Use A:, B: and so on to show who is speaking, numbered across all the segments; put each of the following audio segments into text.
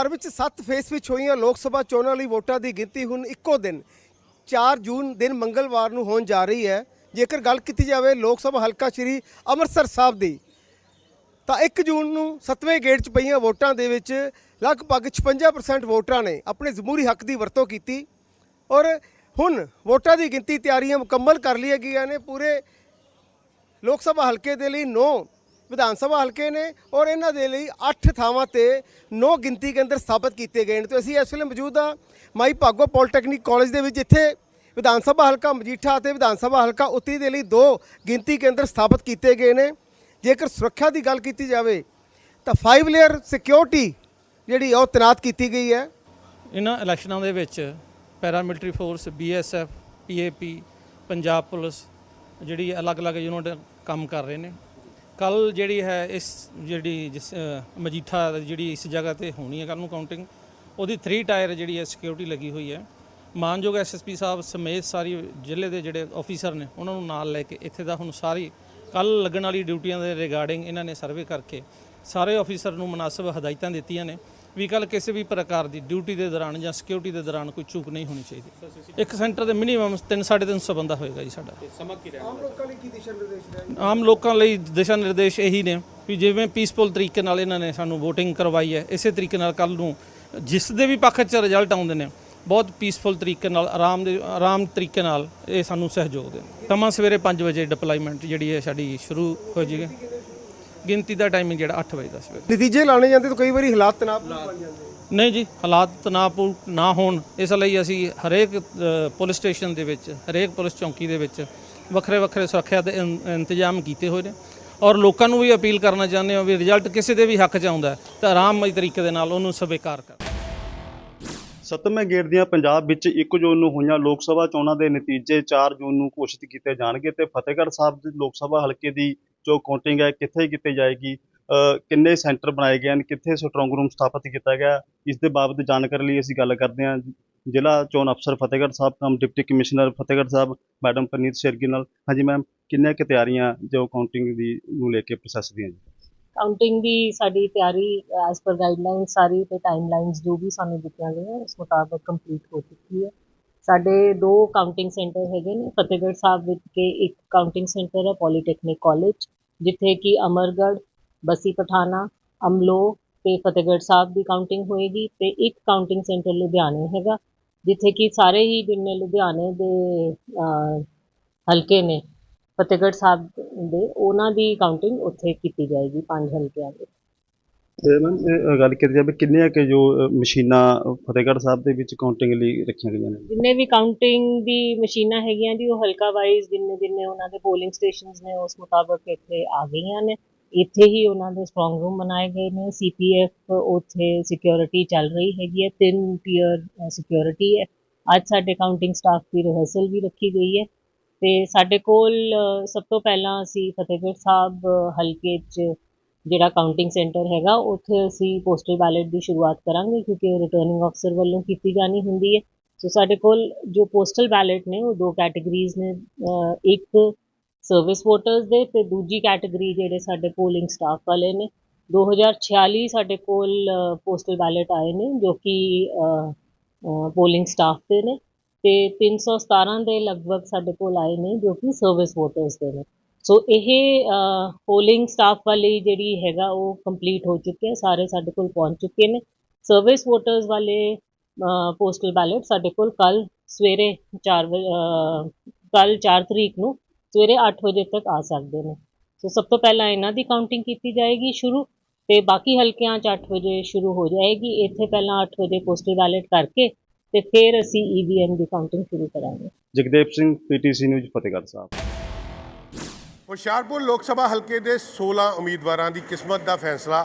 A: ਭਰ ਵਿੱਚ 7 ਫੇਸ ਵਿੱਚ ਹੋਈਆਂ ਲੋਕ ਸਭਾ ਚੋਣਾਂ ਲਈ ਵੋਟਾਂ ਦੀ ਗਿਣਤੀ ਹੁਣ ਇੱਕੋ ਦਿਨ 4 ਜੂਨ ਦਿਨ ਮੰਗਲਵਾਰ ਨੂੰ ਹੋਣ ਜਾ ਰਹੀ ਹੈ। ਜੇਕਰ ਗੱਲ ਕੀਤੀ ਜਾਵੇ ਲੋਕ ਸਭਾ ਹਲਕਾ ਸ਼੍ਰੀ ਅੰਮ੍ਰਿਤਸਰ ਸਾਹਿਬ ਦੀ, ਤਾਂ 1 ਜੂਨ ਨੂੰ 7ਵੇਂ ਗੇੜ 'ਚ ਪਈਆਂ ਵੋਟਾਂ ਦੇ ਵਿੱਚ ਲਗਭਗ 56% ਵੋਟਰਾਂ ਨੇ ਆਪਣੇ ਜ਼ਮੂਰੀ ਹੱਕ ਦੀ ਵਰਤੋਂ ਕੀਤੀ ਔਰ ਹੁਣ ਵੋਟਾਂ ਦੀ ਗਿਣਤੀ ਤਿਆਰੀਆਂ ਮੁਕੰਮਲ ਕਰ ਲਈਆਂ ਗਈਆਂ ਨੇ। ਪੂਰੇ ਲੋਕ ਸਭਾ ਹਲਕੇ ਦੇ ਲਈ 9 ਵਿਧਾਨ ਸਭਾ ਹਲਕੇ ਨੇ ਔਰ ਇਹਨਾਂ ਦੇ ਲਈ 8 ਥਾਵਾਂ ਤੇ 9 ਗਿਣਤੀ ਕੇਂਦਰ ਸਥਾਪਿਤ ਕੀਤੇ ਗਏ ਨੇ। ਤੇ ਅਸੀਂ ਇਸ ਵੇਲੇ ਮੌਜੂਦ ਹਾਂ ਮਾਈ ਭਾਗੋ ਪੋਲੀਟੈਕਨਿਕ ਕਾਲਜ ਦੇ ਵਿੱਚ, ਜਿੱਥੇ ਵਿਧਾਨ ਸਭਾ ਹਲਕਾ ਮਜੀਠਾ ਅਤੇ ਵਿਧਾਨ ਸਭਾ ਹਲਕਾ ਉੱਤਰੀ ਦੇ ਲਈ ਦੋ ਗਿਣਤੀ ਕੇਂਦਰ ਸਥਾਪਿਤ ਕੀਤੇ ਗਏ ਨੇ। ਜੇਕਰ ਸੁਰੱਖਿਆ ਦੀ ਗੱਲ ਕੀਤੀ ਜਾਵੇ, ਤਾਂ 5 ਲੇਅਰ ਸਿਕਿਉਰਿਟੀ ਜਿਹੜੀ ਉਹ ਤੈਨਾਤ ਕੀਤੀ ਗਈ ਹੈ।
B: ਇਹਨਾਂ ਇਲੈਕਸ਼ਨਾਂ ਦੇ ਵਿੱਚ paramilitary force BSF PAP Punjab police ਜਿਹੜੀ ਅਲੱਗ-ਅਲੱਗ ਯੂਨਿਟ ਕੰਮ ਕਰ ਰਹੇ ਨੇ। ਕੱਲ ਜਿਹੜੀ ਹੈ ਇਸ ਜਿਹੜੀ ਜਿਸ ਅ, ਮਜੀਠਾ ਜਿਹੜੀ ਇਸ ਜਗ੍ਹਾ ਤੇ ਹੋਣੀ ਹੈ ਕੱਲ ਨੂੰ ਕਾਊਂਟਿੰਗ ਉਹਦੀ 3 ਟਾਇਰ ਜਿਹੜੀ ਹੈ ਸਿਕਿਉਰਿਟੀ ਲੱਗੀ ਹੋਈ ਹੈ। ਮਾਨਯੋਗ ਐਸਐਸਪੀ ਸਾਹਿਬ ਸਮੇਤ ਸਾਰੀ ਜ਼ਿਲ੍ਹੇ ਦੇ ਜਿਹੜੇ ਆਫੀਸਰ ਨੇ ਉਹਨਾਂ ਨੂੰ ਨਾਲ ਲੈ ਕੇ ਇੱਥੇ ਦਾ ਹੁਣ ਸਾਰੀ ਕੱਲ ਲੱਗਣ ਵਾਲੀ ਡਿਊਟੀਆਂ ਦੇ ਰਿਗਾਰਡਿੰਗ ਇਹਨਾਂ ਨੇ ਸਰਵੇ ਕਰਕੇ ਸਾਰੇ ਆਫੀਸਰ ਨੂੰ ਮੁਨਾਸਬ ਹਦਾਇਤਾਂ ਦਿੱਤੀਆਂ ਨੇ। ਵੀ ਕੱਲ ਕਿਸੇ ਵੀ ਪ੍ਰਕਾਰ ਦੀ ਡਿਊਟੀ ਦੇ ਦੌਰਾਨ ਜਾਂ ਸਿਕਿਉਰਿਟੀ ਦੇ ਦੌਰਾਨ ਕੋਈ ਚੂਕ ਨਹੀਂ ਹੋਣੀ ਚਾਹੀਦੀ। ਇੱਕ ਸੈਂਟਰ ਦੇ ਮਿਨੀਮਮ 3 350 ਬੰਦਾ ਹੋਏਗਾ ਜੀ ਸਾਡਾ।
A: ਆਮ ਲੋਕਾਂ ਲਈ ਕੀ ਦਿਸ਼ਾ ਨਿਰਦੇਸ਼ ਹੈ
B: ਆਮ ਲੋਕਾਂ ਲਈ ਦਿਸ਼ਾ ਨਿਰਦੇਸ਼ ਇਹੀ ਨੇ ਵੀ ਜਿਵੇਂ ਪੀਸਫੁਲ ਤਰੀਕੇ ਨਾਲ ਇਹਨਾਂ ਨੇ ਸਾਨੂੰ VOTING ਕਰਵਾਈ ਹੈ ਇਸੇ ਤਰੀਕੇ ਨਾਲ ਕੱਲ ਨੂੰ ਜਿਸ ਦੇ ਵੀ ਪੱਖ 'ਚ ਰਿਜ਼ਲਟ ਆਉਂਦੇ ਨੇ ਬਹੁਤ ਪੀਸਫੁਲ ਤਰੀਕੇ ਨਾਲ ਆਰਾਮ ਦੇ ਆਰਾਮ ਤਰੀਕੇ ਨਾਲ ਇਹ ਸਾਨੂੰ ਸਹਿਯੋਗ ਦੇਣ ਤਮਾਂ ਸਵੇਰੇ 5 ਵਜੇ ਡਿਪਲੋਇਮੈਂਟ ਜਿਹੜੀ ਹੈ ਸਾਡੀ ਸ਼ੁਰੂ ਹੋ ਜੇਗੀ ਗਿਣਤੀ ਦਾ ਟਾਈਮਿੰਗ ਜਿਹੜਾ 8 ਵਜੇ ਦਾ ਸਵੇਰੇ
A: ਨਤੀਜੇ ਲਾਣੇ ਜਾਂਦੇ ਤਾਂ ਕਈ ਵਾਰੀ ਹਾਲਾਤ ਤਣਾਅ ਬਣ ਜਾਂਦੇ
B: ਨਹੀਂ ਜੀ ਹਾਲਾਤ ਤਣਾਅਪੂਰਨ ਨਾ ਹੋਣ ਇਸ ਲਈ ਅਸੀਂ ਹਰੇਕ ਪੁਲਿਸ ਸਟੇਸ਼ਨ ਦੇ ਵਿੱਚ ਹਰੇਕ ਪੁਲਿਸ ਚੌਂਕੀ ਦੇ ਵਿੱਚ ਵੱਖਰੇ ਵੱਖਰੇ ਸੁਰੱਖਿਆ ਦੇ ਇੰ- ਇੰਤਜ਼ਾਮ ਕੀਤੇ ਹੋਏ ਨੇ। ਔਰ ਲੋਕਾਂ ਨੂੰ ਵੀ ਅਪੀਲ ਕਰਨਾ ਚਾਹੁੰਦੇ ਹਾਂ ਵੀ ਰਿਜ਼ਲਟ ਕਿਸੇ ਦੇ ਵੀ ਹੱਕ 'ਚ ਆਉਂਦਾ ਹੈ ਤਾਂ ਆਰਾਮਮਈ ਤਰੀਕੇ ਦੇ ਨਾਲ ਉਹਨੂੰ ਸਵੀਕਾਰ ਕਰਨ
C: ਸੱਤਵੇਂ ਗੇੜ ਦੀਆਂ ਪੰਜਾਬ ਵਿੱਚ 1 ਜੂਨ ਨੂੰ ਹੋਈਆਂ ਲੋਕ ਸਭਾ ਚੋਣਾਂ ਦੇ ਨਤੀਜੇ 4 ਜੂਨ ਨੂੰ ਘੋਸ਼ਿਤ ਕੀਤੇ ਜਾਣਗੇ ਤੇ ਫਤਿਹਗੜ੍ਹ ਸਾਹਿਬ ਦੇ ਲੋਕ ਸਭਾ ਹਲਕੇ ਦੀ ਜੋ ਕਾਊਂਟਿੰਗ ਹੈ, ਕਿੱਥੇ ਕੀਤੀ ਜਾਏਗੀ ਕਿੰਨੇ ਸੈਂਟਰ ਬਣਾਏ ਗਏ ਹਨ, ਕਿੱਥੇ ਸਟਰੋਂਗ ਰੂਮ ਸਥਾਪਿਤ ਕੀਤਾ ਗਿਆ ਇਸ ਦੇ ਬਾਬਤ ਜਾਣਕਾਰੀ ਲਈ ਅਸੀਂ ਗੱਲ ਕਰਦੇ ਹਾਂ ਜ਼ਿਲ੍ਹਾ ਚੋਣ ਅਫਸਰ Fatehgarh Sahib cum deputy commissioner Fatehgarh Sahib, madam Parneet Shergill ਨਾਲ। ਹਾਂਜੀ ਮੈਮ, ਕਿੰਨੀਆਂ ਕੁ ਤਿਆਰੀਆਂ ਜੋ ਕਾਊਂਟਿੰਗ ਦੀ ਨੂੰ ਲੈ ਕੇ ਪ੍ਰੋਸੈਸ ਦੀਆਂ ਜੀ?
D: ਕਾਊਂਟਿੰਗ ਦੀ ਸਾਡੀ ਤਿਆਰੀ ਐਸ ਪਰ ਗਾਈਡਲਾਈਨ ਸਾਰੀ ਤੇ ਟਾਈਮਲਾਈਨਸ ਜੋ ਵੀ ਸਾਨੂੰ ਦਿੱਤੀਆਂ ਗਈਆਂ, ਉਸ ਮੁਤਾਬਕ ਕੰਪਲੀਟ ਹੋ ਚੁੱਕੀ ਹੈ। ਸਾਡੇ ਦੋ ਕਾਊਂਟਿੰਗ ਸੈਂਟਰ ਹੈਗੇ ਨੇ, ਫਤਿਹਗੜ੍ਹ ਸਾਹਿਬ ਵਿੱਚ ਕੇ ਇੱਕ ਕਾਊਂਟਿੰਗ ਸੈਂਟਰ ਹੈ ਪੋਲੀਟੈਕਨਿਕ ਕਾਲਜ ਜਿੱਥੇ ਕਿ ਅਮਰਗੜ੍ਹ, ਬਸੀ ਪਠਾਣਾ, ਅਮਲੋ ਅਤੇ ਫਤਿਹਗੜ੍ਹ ਸਾਹਿਬ ਦੀ ਕਾਊਂਟਿੰਗ ਹੋਏਗੀ ਅਤੇ ਇੱਕ ਕਾਊਂਟਿੰਗ ਸੈਂਟਰ ਲੁਧਿਆਣੇ ਹੈਗਾ, ਜਿੱਥੇ ਕਿ ਸਾਰੇ ਹੀ ਜਿੰਨੇ ਲੁਧਿਆਣੇ ਦੇ ਹਲਕੇ ਨੇ, ਫਤਿਹਗੜ੍ਹ ਸਾਹਿਬ ਦੇ, ਉਹਨਾਂ ਦੀ ਕਾਊਂਟਿੰਗ ਉੱਥੇ ਕੀਤੀ ਜਾਏਗੀ, ਪੰਜ ਹਲਕਿਆਂ ਦੇ।
C: ਤੇ ਮੈਮ ਗੱਲ ਕੀਤੀ ਜਾਵੇ, ਕਿੰਨੀਆਂ ਕਿ ਜੋ ਮਸ਼ੀਨਾਂ ਫਤਿਹਗੜ੍ਹ ਸਾਹਿਬ ਦੇ ਵਿੱਚ ਕਾਊਂਟਿੰਗ ਲਈ ਰੱਖੀਆਂ ਗਈਆਂ ਨੇ?
D: ਜਿੰਨੇ ਵੀ ਕਾਊਂਟਿੰਗ ਦੀ ਮਸ਼ੀਨਾਂ ਹੈਗੀਆਂ ਜੀ, ਉਹ ਹਲਕਾ ਵਾਈਜ਼ ਜਿੰਨੇ ਜਿੰਨੇ ਉਹਨਾਂ ਦੇ ਪੋਲਿੰਗ ਸਟੇਸ਼ਨਸ ਨੇ, ਉਸ ਮੁਤਾਬਕ ਇੱਥੇ ਆ ਗਈਆਂ ਨੇ। ਇੱਥੇ ਹੀ ਉਹਨਾਂ ਦੇ ਸਟਰੋਂਗ ਰੂਮ ਬਣਾਏ ਗਏ ਨੇ। ਸੀਪੀਐਫ ਉੱਥੇ ਸਿਕਿਉਰਿਟੀ ਚੱਲ ਰਹੀ ਹੈਗੀ ਹੈ। ਤਿੰਨ ਟੀਅਰ ਸਿਕਿਉਰਿਟੀ ਹੈ। ਅੱਜ ਸਾਡੇ ਕਾਊਂਟਿੰਗ ਸਟਾਫ ਦੀ ਰਿਹਰਸਲ ਵੀ ਰੱਖੀ ਗਈ ਹੈ। ਤੇ ਸਾਡੇ ਕੋਲ ਸਭ ਤੋਂ ਪਹਿਲਾਂ ਅਸੀਂ ਫਤਿਹਗੜ੍ਹ ਸਾਹਿਬ ਹਲਕੇ 'ਚ ਜਿਹੜਾ ਕਾਊਂਟਿੰਗ ਸੈਂਟਰ ਹੈਗਾ, ਉੱਥੇ ਅਸੀਂ ਪੋਸਟਲ ਬੈਲਟ ਦੀ ਸ਼ੁਰੂਆਤ ਕਰਾਂਗੇ ਕਿਉਂਕਿ ਉਹ ਰਿਟਰਨਿੰਗ ਅਫਸਰ ਵੱਲੋਂ ਕੀਤੀ ਜਾਣੀ ਹੁੰਦੀ ਹੈ। ਸੋ ਸਾਡੇ ਕੋਲ ਜੋ ਪੋਸਟਲ ਬੈਲਟ ਨੇ, ਉਹ ਦੋ ਕੈਟਾਗਰੀਜ਼ ਨੇ ਇੱਕ ਸਰਵਿਸ ਵੋਟਰਸ ਦੇ ਤੇ ਦੂਜੀ ਕੈਟਾਗਰੀ ਜਿਹੜੇ ਸਾਡੇ ਪੋਲਿੰਗ ਸਟਾਫ ਵਾਲੇ ਨੇ। 2046 ਸਾਡੇ ਕੋਲ ਪੋਸਟਲ ਬੈਲਟ ਆਏ ਨੇ, ਜੋ ਕਿ ਪੋਲਿੰਗ ਸਟਾਫ ਦੇ ਨੇ ਤੇ 317 ਦੇ ਲਗਭਗ ਸਾਡੇ ਕੋਲ ਆਏ ਨੇ, ਜੋ ਕਿ ਸਰਵਿਸ ਵੋਟਰਸ ਦੇ ਨੇ। ਸੋ ਇਹ ਪੋਲਿੰਗ ਸਟਾਫ ਵਾਲੀ ਜਿਹੜੀ ਹੈਗਾ ਉਹ ਕੰਪਲੀਟ ਹੋ ਚੁੱਕਿਆ ਸਾਰੇ ਸਾਡੇ ਕੋਲ ਪਹੁੰਚ ਚੁੱਕੇ ਨੇ। ਸਰਵਿਸ ਵੋਟਰਸ ਵਾਲੇ ਪੋਸਟਲ ਬੈਲਟ ਸਾਡੇ ਕੋਲ ਕੱਲ ਸਵੇਰੇ 4 ਵਜੇ ਕੱਲ 4 ਤਰੀਕ ਨੂੰ ਸਵੇਰੇ 8 ਵਜੇ ਤੱਕ ਆ ਸਕਦੇ ਨੇ। ਸੋ ਸਭ ਤੋਂ ਪਹਿਲਾਂ ਇਹਨਾਂ ਦੀ ਕਾਊਂਟਿੰਗ ਕੀਤੀ ਜਾਏਗੀ ਸ਼ੁਰੂ ਤੇ ਬਾਕੀ ਹਲਕਿਆਂ 'ਚ 8 ਵਜੇ ਸ਼ੁਰੂ ਹੋ ਜਾਏਗੀ। ਇੱਥੇ ਪਹਿਲਾਂ 8 ਵਜੇ ਪੋਸਟਲ ਬੈਲਟ ਕਰਕੇ ਤੇ ਫਿਰ ਅਸੀਂ ਈਵੀਐਮ ਦੀ ਕਾਊਂਟਿੰਗ ਸ਼ੁਰੂ ਕਰਾਂਗੇ।
C: Jagdev Singh PTC news Fatehgarh Sahib.
E: Hoshiarpur Lok Sabha ਹਲਕੇ ਦੇ 16 ਉਮੀਦਵਾਰਾਂ ਦੀ ਕਿਸਮਤ ਦਾ ਫੈਸਲਾ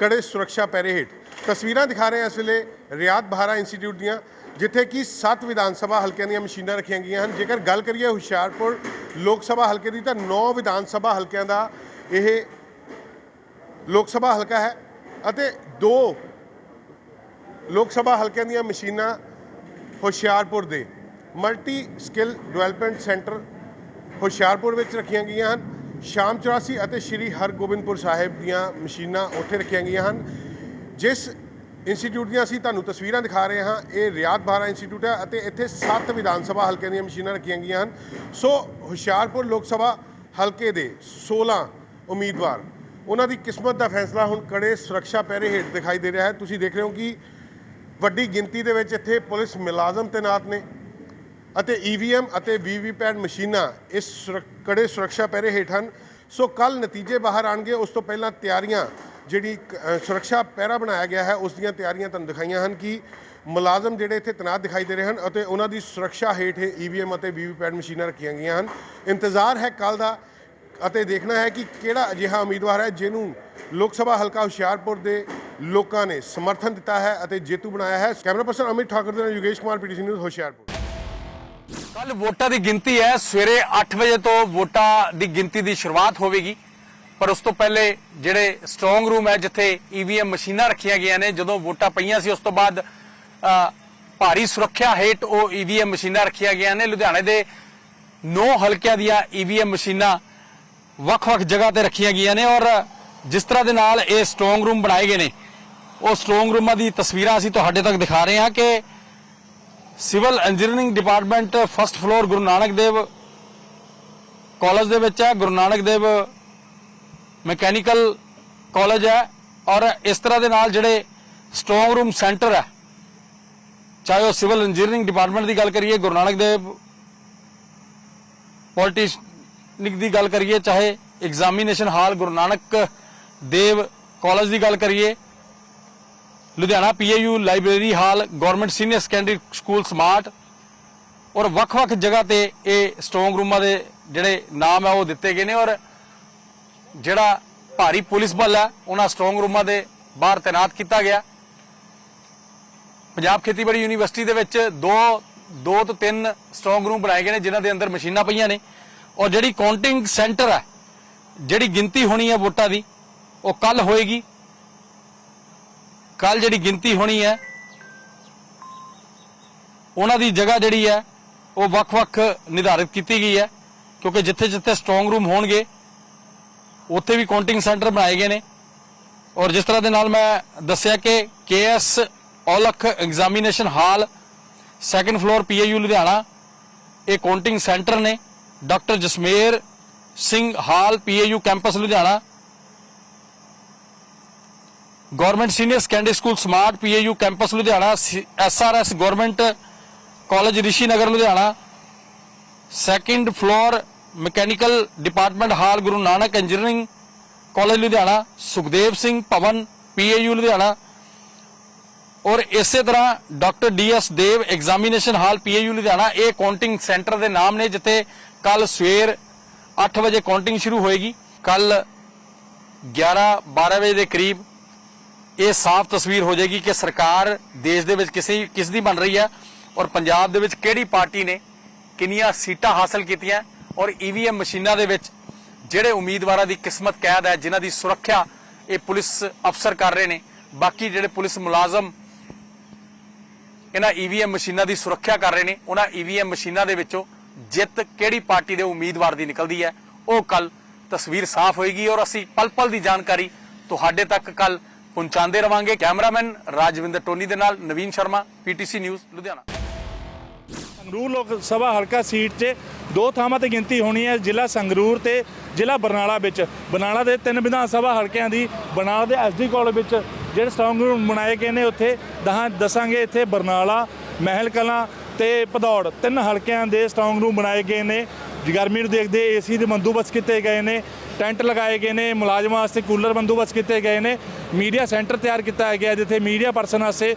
E: ਕੜੇ ਸੁਰੱਖਿਆ ਪੈਰੇ ਹੇਠ। ਤਸਵੀਰਾਂ ਦਿਖਾ ਰਹੇ ਹਾਂ ਇਸ ਵੇਲੇ ਰਿਆਦ ਬਹਾਰਾ ਇੰਸਟੀਚਿਊਟ ਦੀਆਂ, ਜਿੱਥੇ ਕਿ 7 ਵਿਧਾਨ ਸਭਾ ਹਲਕਿਆਂ ਦੀਆਂ ਮਸ਼ੀਨਾਂ ਰੱਖੀਆਂ ਗਈਆਂ ਹਨ। ਜੇਕਰ ਗੱਲ ਕਰੀਏ ਹੁਸ਼ਿਆਰਪੁਰ ਲੋਕ ਸਭਾ ਹਲਕੇ ਦੀ, ਤਾਂ 9 ਵਿਧਾਨ ਸਭਾ ਹਲਕਿਆਂ ਦਾ ਇਹ ਲੋਕ ਸਭਾ ਹਲਕਾ ਹੈ ਅਤੇ ਦੋ ਲੋਕ ਸਭਾ ਹਲਕਿਆਂ ਦੀਆਂ ਮਸ਼ੀਨਾਂ ਹੁਸ਼ਿਆਰਪੁਰ ਦੇ। Multi skill development centre Hoshiarpur ਵਿੱਚ ਰੱਖੀਆਂ ਗਈਆਂ ਹਨ। ਸ਼ਾਮ 84 ਅਤੇ ਸ਼੍ਰੀ ਹਰਗੋਬਿੰਦਪੁਰ ਸਾਹਿਬ ਦੀਆਂ ਮਸ਼ੀਨਾਂ ਉੱਥੇ ਰੱਖੀਆਂ ਗਈਆਂ ਹਨ। ਜਿਸ
F: ਇੰਸਟੀਚਿਊਟ ਦੀਆਂ ਅਸੀਂ ਤੁਹਾਨੂੰ ਤਸਵੀਰਾਂ ਦਿਖਾ ਰਹੇ ਹਾਂ, ਇਹ ਰਿਆਤ ਬਾਰਾ ਇੰਸਟੀਚਿਊਟ ਹੈ ਅਤੇ ਇੱਥੇ 7 ਵਿਧਾਨ ਸਭਾ ਹਲਕਿਆਂ ਦੀਆਂ ਮਸ਼ੀਨਾਂ ਰੱਖੀਆਂ ਗਈਆਂ ਹਨ। ਸੋ ਹੁਸ਼ਿਆਰਪੁਰ ਲੋਕ ਸਭਾ ਹਲਕੇ ਦੇ 16 ਉਮੀਦਵਾਰ, ਉਹਨਾਂ ਦੀ ਕਿਸਮਤ ਦਾ ਫੈਸਲਾ ਹੁਣ ਕੜੇ ਸੁਰੱਖਿਆ ਪਹਿਰੇ ਹੇਠ ਦਿਖਾਈ ਦੇ ਰਿਹਾ ਹੈ। ਤੁਸੀਂ ਦੇਖ ਰਹੇ ਹੋ ਕਿ ਵੱਡੀ ਗਿਣਤੀ ਦੇ ਵਿੱਚ ਇੱਥੇ ਪੁਲਿਸ ਮੁਲਾਜ਼ਮ ਤੈਨਾਤ ਨੇ। ਅਤੇ ਈਵੀਐਮ ਅਤੇ ਵੀਵੀਪੈਟ ਮਸ਼ੀਨਾਂ ਇਸ ਸੁਰੱਖ- ਕੜੇ ਸੁਰੱਖਿਆ ਪਹਿਰੇ ਹੇਠ ਹਨ। ਸੋ ਕੱਲ ਨਤੀਜੇ ਬਾਹਰ ਆਣਗੇ ਉਸ ਤੋਂ ਪਹਿਲਾਂ ਤਿਆਰੀਆਂ ਜਿਹੜੀ ਸੁਰੱਖਿਆ ਪਹਿਰਾ ਬਣਾਇਆ ਗਿਆ ਹੈ, ਉਸ ਦੀਆਂ ਤਿਆਰੀਆਂ ਤੁਹਾਨੂੰ ਦਿਖਾਈਆਂ ਹਨ ਕਿ ਮੁਲਾਜ਼ਮ ਜਿਹੜੇ ਇੱਥੇ ਤੈਨਾਤ ਦਿਖਾਈ ਦੇ ਰਹੇ ਹਨ ਅਤੇ ਉਹਨਾਂ ਦੀ ਸੁਰੱਖਿਆ ਹੇਠ ਈਵੀਐਮ ਅਤੇ ਵੀਵੀਪੈਟ ਮਸ਼ੀਨਾਂ ਰੱਖੀਆਂ ਗਈਆਂ ਹਨ। ਇੰਤਜ਼ਾਰ ਹੈ ਕੱਲ ਦਾ ਅਤੇ ਦੇਖਣਾ ਹੈ ਕਿ ਕਿਹੜਾ ਅਜਿਹਾ ਉਮੀਦਵਾਰ ਹੈ ਜਿਹਨੂੰ ਲੋਕ ਸਭਾ ਹਲਕਾ ਹੁਸ਼ਿਆਰਪੁਰ ਦੇ ਲੋਕਾਂ ਨੇ ਸਮਰਥਨ ਦਿੱਤਾ ਹੈ ਅਤੇ ਜੇਤੂ ਬਣਾਇਆ ਹੈ। ਕੈਮਰਾ ਪਰਸਨ ਅਮਿਤ ਠਾਕੁਰ ਦੇ ਨਾਲ ਯੋਗੇਸ਼ ਕੁਮਾਰ ਪੀਟੀਸੀ ਨਿਊਜ਼ ਹੁਸ਼ਿਆਰਪੁਰ।
G: ਕੱਲ ਵੋਟਾਂ ਦੀ ਗਿਣਤੀ ਹੈ, ਸਵੇਰੇ 8 ਵਜੇ ਤੋਂ ਵੋਟਾਂ ਦੀ ਗਿਣਤੀ ਦੀ ਸ਼ੁਰੂਆਤ ਹੋਵੇਗੀ। ਪਰ ਉਸ ਤੋਂ ਪਹਿਲੇ ਜਿਹੜੇ ਸਟਰੋਂਗ ਰੂਮ ਹੈ, ਜਿੱਥੇ ਈਵੀਐਮ ਮਸ਼ੀਨਾਂ ਰੱਖੀਆਂ ਗਈਆਂ ਨੇ, ਜਦੋਂ ਵੋਟਾਂ ਪਈਆਂ ਸੀ, ਉਸ ਤੋਂ ਬਾਅਦ ਭਾਰੀ ਸੁਰੱਖਿਆ ਹੇਠ ਉਹ ਈਵੀਐਮ ਮਸ਼ੀਨਾਂ ਰੱਖੀਆਂ ਗਈਆਂ ਨੇ। ਲੁਧਿਆਣੇ ਦੇ 9 ਹਲਕਿਆਂ ਦੀਆਂ ਈਵੀਐਮ ਮਸ਼ੀਨਾਂ ਵੱਖ-ਵੱਖ ਜਗ੍ਹਾ ਤੇ ਰੱਖੀਆਂ ਗਈਆਂ ਨੇ ਔਰ ਜਿਸ ਤਰ੍ਹਾਂ ਦੇ ਨਾਲ ਇਹ ਸਟਰੋਂਗ ਰੂਮ ਬਣਾਏ ਗਏ ਨੇ, ਉਹ ਸਟਰੋਂਗ ਰੂਮਾਂ ਦੀ ਤਸਵੀਰਾਂ ਅਸੀਂ ਤੁਹਾਡੇ ਤੱਕ ਦਿਖਾ ਰਹੇ ਹਾਂ ਕਿ civil engineering department first floor Guru Nanak Dev college ਦੇ ਵਿੱਚ ਹੈ, ਗੁਰੂ ਨਾਨਕ ਦੇਵ ਮੈਕੈਨੀਕਲ ਕਾਲਜ ਹੈ ਔਰ ਇਸ ਤਰ੍ਹਾਂ ਦੇ ਨਾਲ ਜਿਹੜੇ ਸਟਰੋਂਗ ਰੂਮ ਸੈਂਟਰ ਹੈ, ਚਾਹੇ ਉਹ ਸਿਵਲ ਇੰਜੀਨੀਅਰਿੰਗ ਡਿਪਾਰਟਮੈਂਟ ਦੀ ਗੱਲ ਕਰੀਏ, ਗੁਰੂ ਨਾਨਕ ਦੇਵ ਪੋਲੀਟੈਕਨਿਕ ਦੀ ਗੱਲ ਕਰੀਏ, ਚਾਹੇ examination hall Guru Nanak Dev college ਦੀ ਗੱਲ ਕਰੀਏ Ludhiana PAU library hall, government senior secondary school smart, ਔਰ ਵੱਖ-ਵੱਖ ਜਗ੍ਹਾ ਤੇ ਇਹ ਸਟਰੋਂਗ ਰੂਮਾਂ ਦੇ ਜਿਹੜੇ ਨਾਮ ਹੈ ਉਹ ਦਿੱਤੇ ਗਏ ਨੇ, ਔਰ ਜਿਹੜਾ ਭਾਰੀ ਪੁਲਿਸ ਬਲ ਹੈ ਉਹਨਾਂ ਸਟਰੋਂਗ ਰੂਮਾਂ ਦੇ ਬਾਹਰ ਤਾਇਨਾਤ ਕੀਤਾ ਗਿਆ। ਪੰਜਾਬ ਖੇਤੀਬਾੜੀ ਯੂਨੀਵਰਸਿਟੀ ਦੇ ਵਿੱਚ ਦੋ ਦੋ ਤੋਂ ਤਿੰਨ ਸਟਰੋਂਗ ਰੂਮ ਬਣਾਏ ਗਏ ਨੇ, ਜਿਨ੍ਹਾਂ ਦੇ ਅੰਦਰ ਮਸ਼ੀਨਾਂ ਪਈਆਂ ਨੇ, ਔਰ ਜਿਹੜੀ ਕਾਊਂਟਿੰਗ ਸੈਂਟਰ ਹੈ ਜਿਹੜੀ ਗਿਣਤੀ ਹੋਣੀ ਹੈ ਵੋਟਾਂ ਦੀ, ਉਹ ਕੱਲ ਹੋਏਗੀ। ਕੱਲ ਜਿਹੜੀ ਗਿਣਤੀ ਹੋਣੀ ਹੈ, ਉਹਨਾਂ ਦੀ ਜਗ੍ਹਾ ਜਿਹੜੀ ਹੈ, ਉਹ ਵੱਖ-ਵੱਖ ਨਿਰਧਾਰਿਤ ਕੀਤੀ ਗਈ ਹੈ, ਕਿਉਂਕਿ ਜਿੱਥੇ-ਜਿੱਥੇ ਸਟਰੋਂਗ ਰੂਮ ਹੋਣਗੇ, ਉੱਥੇ ਵੀ ਕਾਊਂਟਿੰਗ ਸੈਂਟਰ ਬਣਾਏ ਗਏ ਨੇ। ਔਰ ਜਿਸ ਤਰ੍ਹਾਂ ਦੇ ਨਾਲ ਮੈਂ ਦੱਸਿਆ ਕਿ KS Aulakh examination hall second floor PAU Ludhiana, ਇਹ ਕਾਊਂਟਿੰਗ ਸੈਂਟਰ ਨੇ। Doctor Jasmer Singh hall PAU campus Ludhiana government senior secondary school smart PAU campus Ludhiana SRS government college Rishi Nagar Ludhiana. Second floor mechanical department hall Guru Nanak engineering college, Ludhiana. Sukhdev Singh Bhawan, PAU, Ludhiana. ਔਰ ਇਸੇ ਤਰ੍ਹਾਂ doctor DS Dev examination hall PAU, Ludhiana. ਇਹ counting centre ਦੇ ਨਾਮ ਨੇ, ਜਿੱਥੇ ਕੱਲ ਸਵੇਰ 8 ਵਜੇ ਕਾਊਂਟਿੰਗ ਸ਼ੁਰੂ ਹੋਏਗੀ। ਕੱਲ 11 12 ਵਜੇ ਦੇ ਕਰੀਬ ਇਹ ਸਾਫ਼ ਤਸਵੀਰ ਹੋ ਜਾਏਗੀ ਕਿ ਸਰਕਾਰ ਦੇਸ਼ ਦੇ ਵਿੱਚ ਕਿਸੇ ਕਿਸ ਦੀ ਬਣ ਰਹੀ ਹੈ ਔਰ ਪੰਜਾਬ ਦੇ ਵਿੱਚ ਕਿਹੜੀ ਪਾਰਟੀ ਨੇ ਕਿੰਨੀਆਂ ਸੀਟਾਂ ਹਾਸਲ ਕੀਤੀਆਂ ਔਰ ਈਵੀਐਮ ਮਸ਼ੀਨਾਂ ਦੇ ਵਿੱਚ ਜਿਹੜੇ ਉਮੀਦਵਾਰਾਂ ਦੀ ਕਿਸਮਤ ਕੈਦ ਹੈ, ਜਿਨ੍ਹਾਂ ਦੀ ਸੁਰੱਖਿਆ ਇਹ ਪੁਲਿਸ ਅਫਸਰ ਕਰ ਰਹੇ ਨੇ। ਬਾਕੀ ਜਿਹੜੇ ਪੁਲਿਸ ਮੁਲਾਜ਼ਮ ਇਹਨਾਂ ਈਵੀਐਮ ਮਸ਼ੀਨਾਂ ਦੀ ਸੁਰੱਖਿਆ ਕਰ ਰਹੇ ਨੇ, ਉਹਨਾਂ ਈਵੀਐਮ ਮਸ਼ੀਨਾਂ ਦੇ ਵਿੱਚੋਂ ਜਿੱਤ ਕਿਹੜੀ ਪਾਰਟੀ ਦੇ ਉਮੀਦਵਾਰ ਦੀ ਨਿਕਲਦੀ ਹੈ, ਉਹ ਕੱਲ ਤਸਵੀਰ ਸਾਫ਼ ਹੋਏਗੀ ਔਰ ਅਸੀਂ ਪਲ ਪਲ ਦੀ ਜਾਣਕਾਰੀ ਤੁਹਾਡੇ ਤੱਕ ਕੱਲ ਪਹੁੰਚਾਉਂਦੇ ਰਵਾਂਗੇ ਕੈਮਰਾਮੈਨ ਰਾਜਵਿੰਦਰ ਟੋਨੀ ਦੇ ਨਾਲ ਨਵੀਨ ਸ਼ਰਮਾ, ਪੀਟੀਸੀ ਨਿਊਜ਼, ਲੁਧਿਆਣਾ।
H: ਸੰਗਰੂਰ ਲੋਕ ਸਭਾ ਹਲਕਾ ਸੀਟ 'ਚ ਦੋ ਥਾਵਾਂ ਤੇ ਗਿਣਤੀ ਹੋਣੀ ਹੈ, ਜ਼ਿਲ੍ਹਾ ਸੰਗਰੂਰ ਤੇ ਜ਼ਿਲ੍ਹਾ ਬਰਨਾਲਾ ਵਿੱਚ। ਬਰਨਾਲਾ ਦੇ ਤਿੰਨ ਵਿਧਾਨ ਸਭਾ ਹਲਕਿਆਂ ਦੀ, ਬਰਨਾਲਾ ਦੇ ਐਸਡੀ ਕਾਲਜ ਵਿੱਚ ਜਿਹੜੇ ਸਟਰੋਂਗ ਰੂਮ ਬਣਾਏ ਗਏ ਨੇ, ਉੱਥੇ ਦਹਾਂ ਦੱਸਾਂਗੇ ਇੱਥੇ ਬਰਨਾਲਾ, ਮਹਿਲ ਕਲਾਂ ਤੇ ਭਦੌੜ। ਤਿੰਨ ਹਲਕਿਆਂ ਦੇ ਸਟਰੋਂਗ ਰੂਮ ਬਣਾਏ ਗਏ ਨੇ। ਗਰਮੀ ਨੂੰ ਦੇਖਦੇ ਏਸੀ ਦੇ ਬੰਦੋਬਸਤ ਕੀਤੇ ਗਏ ਨੇ। ਟੈਂਟ ਲਗਾਏ ਗਏ ਨੇ, ਮੁਲਾਜ਼ਮਾਂ ਵਾਸਤੇ ਕੂਲਰ ਬੰਦੋਬਸਤ ਕੀਤੇ ਗਏ ਨੇ, ਮੀਡੀਆ ਸੈਂਟਰ ਤਿਆਰ ਕੀਤਾ ਗਿਆ ਜਿੱਥੇ ਮੀਡੀਆ ਪਰਸਨ ਵਾਸਤੇ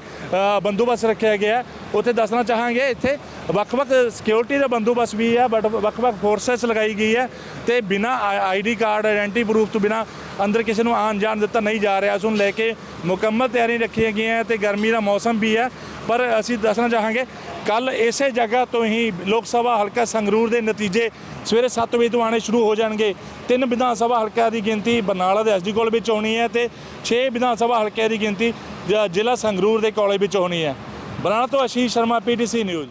H: ਬੰਦੋਬਸਤ ਰੱਖਿਆ ਗਿਆ ਉੱਥੇ ਦੱਸਣਾ ਚਾਹਾਂਗੇ, ਇੱਥੇ ਵੱਖ-ਵੱਖ ਸਿਕਿਉਰਿਟੀ ਦਾ ਬੰਦੋਬਸਤ ਵੀ ਹੈ ਬਟ ਵੱਖ-ਵੱਖ ਫੋਰਸਸ ਲਗਾਈ ਗਈ ਹੈ ਤੇ ਬਿਨਾ ਆਈਡੀ ਕਾਰਡ ਆਇਡੈਂਟੀ ਪ੍ਰੂਫ ਤੋਂ ਬਿਨਾ ਅੰਦਰ ਕਿਸੇ ਨੂੰ ਆਉਣ ਜਾਣ ਦਿੱਤਾ ਨਹੀਂ ਜਾ ਰਿਹਾ। ਉਸ ਨੂੰ ਲੈ ਕੇ ਮੁਕੰਮਲ ਤਿਆਰੀ ਰੱਖੀਆਂ ਗਈਆਂ ਤੇ ਗਰਮੀ ਦਾ ਮੌਸਮ ਵੀ ਹੈ। ਪਰ ਅਸੀਂ ਦੱਸਣਾ ਚਾਹਾਂਗੇ ਕੱਲ ਇਸੇ ਜਗ੍ਹਾ ਤੋਂ ਹੀ ਲੋਕ ਸਭਾ ਹਲਕਾ ਸੰਗਰੂਰ ਦੇ ਨਤੀਜੇ ਸਵੇਰੇ 7 ਵਜੇ ਤੋਂ ਆਣੇ ਸ਼ੁਰੂ ਹੋ ਜਾਣਗੇ। ਤਿੰਨ ਵਿਧਾਨ ਸਭਾ ਹਲਕਿਆਂ ਦੀ ਗਿਣਤੀ ਬਰਨਾਲਾ ਦੇ ਐਸਡੀ ਕਾਲਜ ਵਿੱਚ ਹੋਣੀ ਹੈ ਤੇ 6 ਵਿਧਾਨ ਸਭਾ ਹਲਕਿਆਂ ਦੀ ਗਿਣਤੀ ਜ਼ਿਲ੍ਹਾ ਸੰਗਰੂਰ ਦੇ ਕਾਲਜ ਵਿੱਚ ਹੋਣੀ ਹੈ। ਬਰਨਾਲਾ ਤੋਂ Ashish Sharma, PTC news.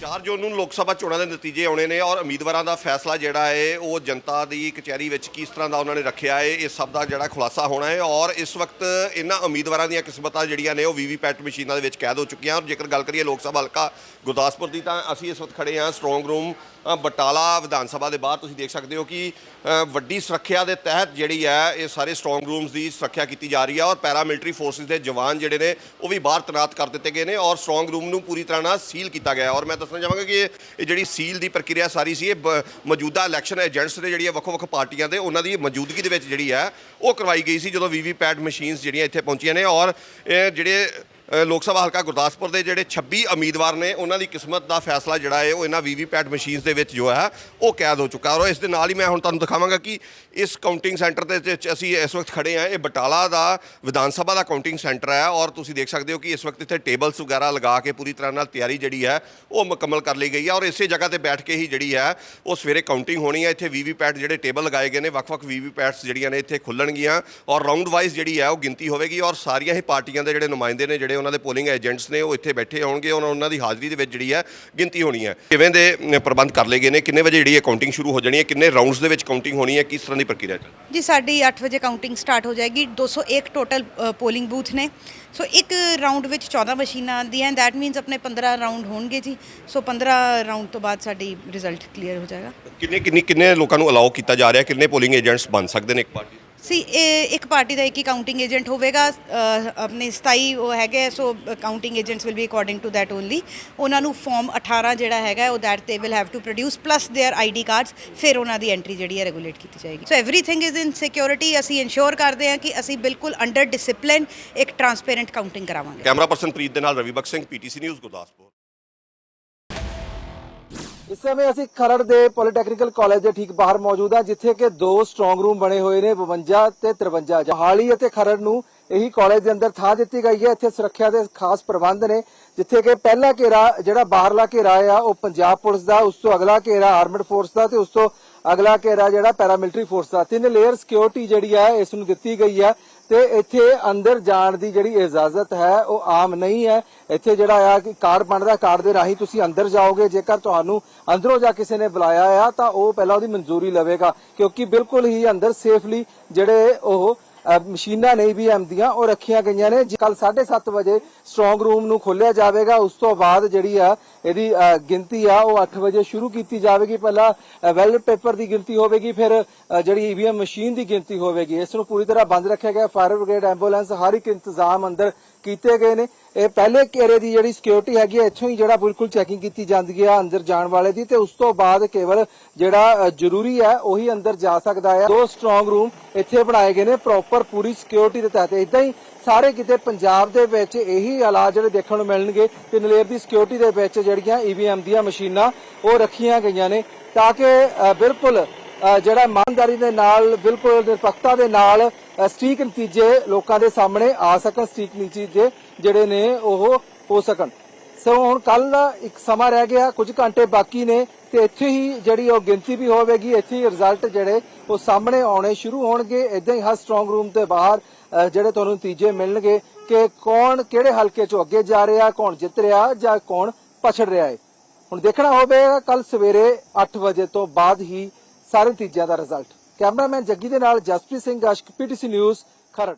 F: 4 June ਨੂੰ ਲੋਕ ਸਭਾ ਚੋਣਾਂ ਦੇ ਨਤੀਜੇ ਆਉਣੇ ਨੇ ਔਰ ਉਮੀਦਵਾਰਾਂ ਦਾ ਫੈਸਲਾ ਜਿਹੜਾ ਹੈ, ਉਹ ਜਨਤਾ ਦੀ ਕਚਹਿਰੀ ਵਿੱਚ ਕਿਸ ਤਰ੍ਹਾਂ ਦਾ ਉਹਨਾਂ ਨੇ ਰੱਖਿਆ ਹੈ, ਇਹ ਸਭ ਦਾ ਜਿਹੜਾ ਖੁਲਾਸਾ ਹੋਣਾ ਹੈ ਔਰ ਇਸ ਵਕਤ ਇਹਨਾਂ ਉਮੀਦਵਾਰਾਂ ਦੀਆਂ ਕਿਸਮਤਾਂ ਜਿਹੜੀਆਂ ਨੇ, ਉਹ ਵੀਵੀਪੈਟ ਮਸ਼ੀਨਾਂ ਦੇ ਵਿੱਚ ਕੈਦ ਹੋ ਚੁੱਕੀਆਂ ਔਰ ਜੇਕਰ ਗੱਲ ਕਰੀਏ ਲੋਕ ਸਭਾ ਹਲਕਾ ਗੁਰਦਾਸਪੁਰ ਦੀ, ਤਾਂ ਅਸੀਂ ਇਸ ਵਕਤ ਖੜੇ ਹਾਂ ਸਟਰੋਂਗ ਰੂਮ ਬਟਾਲਾ ਵਿਧਾਨ ਸਭਾ ਦੇ ਬਾਹਰ। ਤੁਸੀਂ ਦੇਖ ਸਕਦੇ ਹੋ ਕਿ ਵੱਡੀ ਸੁਰੱਖਿਆ ਦੇ ਤਹਿਤ ਜਿਹੜੀ ਹੈ, ਇਹ ਸਾਰੇ ਸਟਰੋਂਗ ਰੂਮਸ ਦੀ ਸੁਰੱਖਿਆ ਕੀਤੀ ਜਾ ਰਹੀ ਹੈ ਔਰ ਪੈਰਾਮਿਲਟਰੀ ਫੋਰਸਿਸ ਦੇ ਜਵਾਨ ਜਿਹੜੇ ਨੇ, ਉਹ ਵੀ ਬਾਹਰ ਤੈਨਾਤ ਕਰ ਦਿੱਤੇ ਗਏ ਨੇ ਔਰ ਸਟਰੋਂਗ ਰੂਮ ਨੂੰ ਪੂਰੀ ਤਰ੍ਹਾਂ ਨਾਲ ਸੀਲ ਕੀਤਾ ਗਿਆ ਔਰ ਮੈਂ ਦੱਸਣਾ ਚਾਹਾਂਗਾ ਕਿ ਇਹ ਇਹ ਜਿਹੜੀ ਸੀਲ ਦੀ ਪ੍ਰਕਿਰਿਆ ਸਾਰੀ ਸੀ, ਇਹ ਬ- ਮੌਜੂਦਾ ਇਲੈਕਸ਼ਨ ਏਜੰਟਸ ਨੇ ਜਿਹੜੀਆਂ ਵੱਖੋ-ਵੱਖ ਪਾਰਟੀਆਂ ਦੇ, ਉਹਨਾਂ ਦੀ ਮੌਜੂਦਗੀ ਦੇ ਵਿੱਚ ਜਿਹੜੀ ਹੈ, ਉਹ ਕਰਵਾਈ ਗਈ ਸੀ ਜਦੋਂ ਵੀਵੀਪੈਟ ਮਸ਼ੀਨਸ ਜਿਹੜੀਆਂ ਇੱਥੇ ਪਹੁੰਚੀਆਂ ਨੇ ਔਰ ਇਹ ਜਿਹੜੇ ਲੋਕ ਸਭਾ ਹਲਕਾ ਗੁਰਦਾਸਪੁਰ ਦੇ ਜਿਹੜੇ 26 ਉਮੀਦਵਾਰ ਨੇ, ਉਹਨਾਂ ਦੀ ਕਿਸਮਤ ਦਾ ਫੈਸਲਾ ਜਿਹੜਾ ਹੈ, ਉਹ ਇਹਨਾਂ ਵੀਵੀਪੈਟ ਮਸ਼ੀਨਸ ਦੇ ਵਿੱਚ ਜੋ ਹੈ, ਉਹ ਕੈਦ ਹੋ ਚੁੱਕਾ। ਔਰ ਇਸ ਦੇ ਨਾਲ ਹੀ ਮੈਂ ਹੁਣ ਤੁਹਾਨੂੰ ਦਿਖਾਵਾਂਗਾ ਕਿ ਇਸ ਕਾਊਂਟਿੰਗ ਸੈਂਟਰ ਦੇ ਵਿੱਚ ਅਸੀਂ ਇਸ ਵਕਤ ਖੜੇ ਹਾਂ। ਇਹ ਬਟਾਲਾ ਦਾ, ਵਿਧਾਨ ਸਭਾ ਦਾ ਕਾਊਂਟਿੰਗ ਸੈਂਟਰ ਹੈ ਔਰ ਤੁਸੀਂ ਦੇਖ ਸਕਦੇ ਹੋ ਕਿ ਇਸ ਵਕਤ ਇੱਥੇ ਟੇਬਲਸ ਵਗੈਰਾ ਲਗਾ ਕੇ ਪੂਰੀ ਤਰ੍ਹਾਂ ਨਾਲ ਤਿਆਰੀ ਜਿਹੜੀ ਹੈ, ਉਹ ਮੁਕੰਮਲ ਕਰ ਲਈ ਗਈ ਹੈ। ਔਰ ਇਸੇ ਜਗ੍ਹਾ ਤੇ ਬੈਠ ਕੇ ਹੀ ਜਿਹੜੀ ਹੈ, ਉਹ ਸਵੇਰੇ ਕਾਊਂਟਿੰਗ ਹੋਣੀ ਹੈ। ਇੱਥੇ ਵੀਵੀਪੈਟ ਜਿਹੜੇ ਟੇਬਲ ਲਗਾਏ ਗਏ ਨੇ, ਵੱਖ-ਵੱਖ ਵੀਵੀਪੈਟਸ ਜਿਹੜੀਆਂ ਨੇ, ਇੱਥੇ ਖੁੱਲਣਗੀਆਂ। ਔਰ ਰਾਉਂਡ ਵਾਈਜ਼ ਜਿਹੜੀ ਹੈ, ਉਹ ਗਿਣਤੀ ਹੋਵੇਗੀ। ਔਰ ਸਾਰੀਆਂ ਹੀ ਪਾਰਟੀਆਂ ਦੇ ਜਿਹੜੇ ਨੁਮਾਇੰਦੇ ਨੇ, ਜਿਹੜੇ ਉਹਨਾਂ ਦੇ ਪੋਲਿੰਗ ਏਜੰਟਸ ਨੇ ਉਹ ਇੱਥੇ ਬੈਠੇ ਹੋਣਗੇ ਔਰ ਉਹਨਾਂ ਦੀ ਹਾਜ਼ਰੀ ਦੇ ਵਿੱਚ ਜਿਹੜੀ ਹੈ ਗਿਣਤੀ ਹੋਣੀ ਹੈ। ਕਿਵੇਂ ਦੇ ਪ੍ਰਬੰਧ ਕਰ ਲਏ ਗਏ ਨੇ? ਕਿੰਨੇ ਵਜੇ ਜਿਹੜੀ ਹੈ ਕਾਊਂਟਿੰਗ ਸ਼ੁਰੂ ਹੋ ਜਾਣੀ ਹੈ? ਕਿੰਨੇ ਰਾਉਂਡਸ ਦੇ ਵਿੱਚ ਕਾਊਂਟਿੰਗ ਹੋਣੀ ਹੈ? ਕਿਸ ਤਰ੍ਹਾਂ ਦੀ ਪ੍ਰਕਿਰਿਆ ਚੱਲ
I: ਜੀ ਸਾਡੀ 8 ਵਜੇ ਕਾਊਂਟਿੰਗ ਸਟਾਰਟ ਹੋ ਜਾਏਗੀ। 201 ਟੋਟਲ ਪੋਲਿੰਗ ਬੂਥ ਨੇ। ਸੋ ਇੱਕ ਰਾਉਂਡ ਵਿੱਚ 14 ਮਸ਼ੀਨਾਂ ਆਉਂਦੀਆਂ ਦੈਟ ਮੀਨਸ ਆਪਣੇ 15 ਰਾਉਂਡ ਹੋਣਗੇ ਜੀ। ਸੋ 15 ਰਾਉਂਡ ਤੋਂ ਬਾਅਦ ਸਾਡੀ ਰਿਜ਼ਲਟ ਕਲੀਅਰ ਹੋ ਜਾਏਗਾ।
F: ਕਿੰਨੇ ਕਿੰਨੀ ਕਿੰਨੇ ਲੋਕਾਂ ਨੂੰ ਅਲਾਉ ਕੀਤਾ ਜਾ ਰਿਹਾ? ਕਿੰਨੇ ਪੋਲਿੰਗ ਏਜੰਟਸ ਬਣ ਸਕਦੇ ਨੇ ਇੱਕ ਪਾਰਟੀ
I: ਸੀ, ਇਹ ਇੱਕ ਪਾਰਟੀ ਦਾ ਇੱਕ ਹੀ ਕਾਊਂਟਿੰਗ ਏਜੰਟ ਹੋਵੇਗਾ ਆਪਣੇ 27 ਉਹ ਹੈਗੇ so counting agents will be according to that only ਉਹਨਾਂ ਨੂੰ ਫਾਰਮ 18 ਜਿਹੜਾ ਹੈਗਾ, ਉਹ that they will have to produce, plus their ID cards ਫਿਰ ਉਹਨਾਂ ਦੀ ਐਂਟਰੀ ਜਿਹੜੀ ਹੈ ਰੈਗੂਲੇਟ ਕੀਤੀ ਜਾਏਗੀ। So everything is in security, ਅਸੀਂ ਇਨਸ਼ੋਰ ਕਰਦੇ ਹਾਂ ਕਿ ਅਸੀਂ ਬਿਲਕੁਲ ਅੰਡਰ ਡਿਸਪਲਿਨ ਇੱਕ ਟਰਾਂਸਪੇਰੈਂਟ ਕਾਊਂਟਿੰਗ ਕਰਾਵਾਂਗੇ।
F: ਕੈਮਰਾ ਪਰਸਨ ਪ੍ਰੀਤ ਦੇ ਨਾਲ ਰਵੀ ਬਖਸ਼ ਸਿੰਘ, ਪੀਟੀਸੀ ਨਿਊਜ਼, ਗੁਰਦਾਸਪੁਰ।
J: ਇਸ ਸਮੇਂ ਅਸੀਂ ਖਰੜ ਦੇ ਪੋਲੀਟੈਕਨੀਕਲ ਕਾਲਜ ਦੇ ਠੀਕ ਬਾਹਰ ਮੌਜੂਦ ਹਾਂ, ਜਿੱਥੇ ਕਿ ਦੋ ਸਟਰੋਂਗ ਰੂਮ ਬਣੇ ਹੋਏ ਨੇ 52 ਤੇ 53 ਜਹਾਲੀ ਅਤੇ ਖਰੜ ਨੂੰ ਇਹੀ ਕਾਲਜ ਦੇ ਅੰਦਰ ਥਾਂ ਦਿੱਤੀ ਗਈ ਹੈ। ਇੱਥੇ ਸੁਰੱਖਿਆ ਦੇ ਖਾਸ ਪ੍ਰਬੰਧ ਨੇ, ਜਿੱਥੇ ਕਿ ਪਹਿਲਾ ਘੇਰਾ, ਜਿਹੜਾ ਬਾਹਰਲਾ ਘੇਰਾ ਆ, ਉਹ ਪੰਜਾਬ ਪੁਲਿਸ ਦਾ, ਉਸ ਤੋਂ ਅਗਲਾ ਘੇਰਾ ਆਰਮਡ ਫੋਰਸ ਦਾ ਤੇ ਉਸ ਤੋਂ ਅਗਲਾ ਘੇਰਾ ਜਿਹੜਾ ਪੈਰਾਮਿਲਟਰੀ ਫੋਰਸ ਦਾ। ਤਿੰਨ ਲੇਅਰ ਸਿਕਿਉਰਿਟੀ ਜਿਹੜੀ ਹੈ ਇਸ ਨੂੰ ਦਿੱਤੀ ਗਈ ਹੈ ਤੇ ਇੱਥੇ ਅੰਦਰ ਜਾਣ ਦੀ ਜਿਹੜੀ ਇਜਾਜ਼ਤ ਹੈ, ਉਹ ਆਮ ਨਹੀਂ ਹੈ। ਇੱਥੇ ਜਿਹੜਾ ਆ ਕਿ ਕਾਰਡ ਬਣਦਾ, ਕਾਰਡ ਦੇ ਰਾਹੀਂ ਤੁਸੀਂ ਅੰਦਰ ਜਾਓਗੇ। ਜੇਕਰ ਤੁਹਾਨੂੰ ਅੰਦਰੋਂ ਜਾ ਕਿਸੇ ਨੇ ਬੁਲਾਇਆ ਆ, ਤਾਂ ਉਹ ਪਹਿਲਾਂ ਉਹਦੀ ਮਨਜ਼ੂਰੀ ਲਵੇਗਾ, ਕਿਉਂਕਿ ਬਿਲਕੁਲ ਹੀ ਅੰਦਰ ਸੇਫਲੀ ਜਿਹੜੇ ਉਹ ਮਸ਼ੀਨਾਂ ਨਹੀਂ ਵੀ ਦੀਆਂ ਉਹ ਰੱਖੀਆਂ ਗਈਆਂ ਨੇ। ਕੱਲ 7:30 ਵਜੇ ਸਟਰੋਂਗ ਰੂਮ ਨੂੰ ਖੋਲਿਆ ਜਾਵੇਗਾ। ਉਸ ਤੋਂ ਬਾਅਦ ਜਿਹੜੀ ਆ, ਇਹਦੀ ਗਿਣਤੀ ਆ, ਉਹ 8 ਵਜੇ ਸ਼ੁਰੂ ਕੀਤੀ ਜਾਵੇਗੀ। ਪਹਿਲਾਂ ਵੈਲਟ ਪੇਪਰ ਦੀ ਗਿਣਤੀ ਹੋਵੇਗੀ, ਫਿਰ ਜਿਹੜੀ ਈਵੀਐਮ ਮਸ਼ੀਨ ਦੀ ਗਿਣਤੀ ਹੋਵੇਗੀ। ਇਸ ਨੂੰ ਪੂਰੀ ਤਰ੍ਹਾਂ ਬੰਦ ਰੱਖਿਆ ਗਿਆ। ਫਾਇਰ ਬ੍ਰਿਗੇਡ ਐਂਬੂਲੈਂਸ ਹਰ ਇੱਕ ਇੰਤਜ਼ਾਮ ਅੰਦਰ ਕੀਤੇ ਗਏ ਨੇ। ਇਹ ਪਹਿਲੇ ਘੇਰੇ ਦੀ ਜਿਹੜੀ ਸਿਕਿਉਰਿਟੀ ਹੈਗੀ ਹੈ ਇੱਥੋਂ ਹੀ ਜਿਹੜਾ ਬਿਲਕੁਲ ਚੈਕਿੰਗ ਕੀਤੀ ਜਾਂਦੀ ਹੈ ਅੰਦਰ ਜਾਣ ਵਾਲੇ ਦੀ, ਤੇ ਉਸ ਤੋਂ ਬਾਅਦ ਕੇਵਲ ਜਿਹੜਾ ਜ਼ਰੂਰੀ ਹੈ ਉਹੀ ਅੰਦਰ ਜਾ ਸਕਦਾ ਹੈ ਦੋ ਸਟਰੋਂਗ ਰੂਮ ਇੱਥੇ ਬਣਾਏ ਗਏ ਨੇ ਪ੍ਰੋਪਰ ਪੂਰੀ ਸਿਕਿਉਰਿਟੀ ਦੇ ਤਹਿਤ। ਇਦਾਂ ਹੀ ਸਾਰੇ ਕਿਤੇ ਪੰਜਾਬ ਦੇ ਵਿੱਚ ਇਹੀ ਹਾਲਾਤ ਜਿਹੜੇ ਦੇਖਣ ਨੂੰ ਮਿਲਣਗੇ ਕਿ ਨਲੇਰ ਦੀ ਸਿਕਿਉਰਿਟੀ ਦੇ ਵਿੱਚ ਜਿਹੜੀਆਂ ਈਵੀਐਮ ਦੀਆਂ ਮਸ਼ੀਨਾਂ, ਉਹ ਰੱਖੀਆਂ ਗਈਆਂ ਨੇ, ਤਾਂ ਕਿ ਬਿਲਕੁਲ ਜਿਹੜਾ ਇਮਾਨਦਾਰੀ ਦੇ ਨਾਲ, ਬਿਲਕੁਲ ਨਿਰਪੱਖਤਾ ਦੇ ਨਾਲ ਸਟੀਕ ਨਤੀਜੇ ਲੋਕਾਂ ਦੇ ਸਾਹਮਣੇ ਆ ਸਕਣ, ਸਟੀਕ ਨਤੀਜੇ ਜਿਹੜੇ ਨੇ ਉਹ ਹੋ ਸਕਣ। ਸੋ ਹੁਣ ਕੱਲ ਇੱਕ ਸਮਾਂ ਰਹਿ ਗਿਆ, ਕੁਝ ਘੰਟੇ ਬਾਕੀ ਨੇ ਤੇ ਇੱਥੇ ਹੀ ਜਿਹੜੀ ਉਹ ਗਿਣਤੀ ਵੀ ਹੋਵੇਗੀ, ਇੱਥੇ ਹੀ ਰਿਜ਼ਲਟ ਜਿਹੜੇ ਉਹ ਸਾਹਮਣੇ ਆਉਣੇ ਸ਼ੁਰੂ ਹੋਣਗੇ। ਇਦਾਂ ਹੀ ਹਰ ਸਟਰੋਂਗ ਰੂਮ ਦੇ ਬਾਹਰ ਜਿਹੜੇ ਤੁਹਾਨੂੰ ਨਤੀਜੇ ਮਿਲਣਗੇ ਕਿ ਕੌਣ ਕਿਹੜੇ ਹਲਕੇ ਚੋਂ ਅੱਗੇ ਜਾ ਰਿਹਾ, ਕੌਣ ਜਿੱਤ ਰਿਹਾ ਜਾਂ ਕੌਣ ਪਛੜ ਰਿਹਾ ਹੈ। ਹੁਣ ਦੇਖਣਾ ਹੋਵੇਗਾ, ਕੱਲ ਸਵੇਰੇ 8 ਵਜੇ ਤੋਂ ਬਾਅਦ ਹੀ ਸਾਰੇ ਨਤੀਜਿਆਂ ਦਾ ਰਿਜ਼ਲਟ ਕੈਮਰਾਮੈਨ ਜੱਗੀ ਦੇ ਨਾਲ ਜਸਪ੍ਰੀਤ ਸਿੰਘ ਅਸ਼ਕ ਪੀਟੀਸੀ ਨਿਊਜ਼, ਖਰੜ।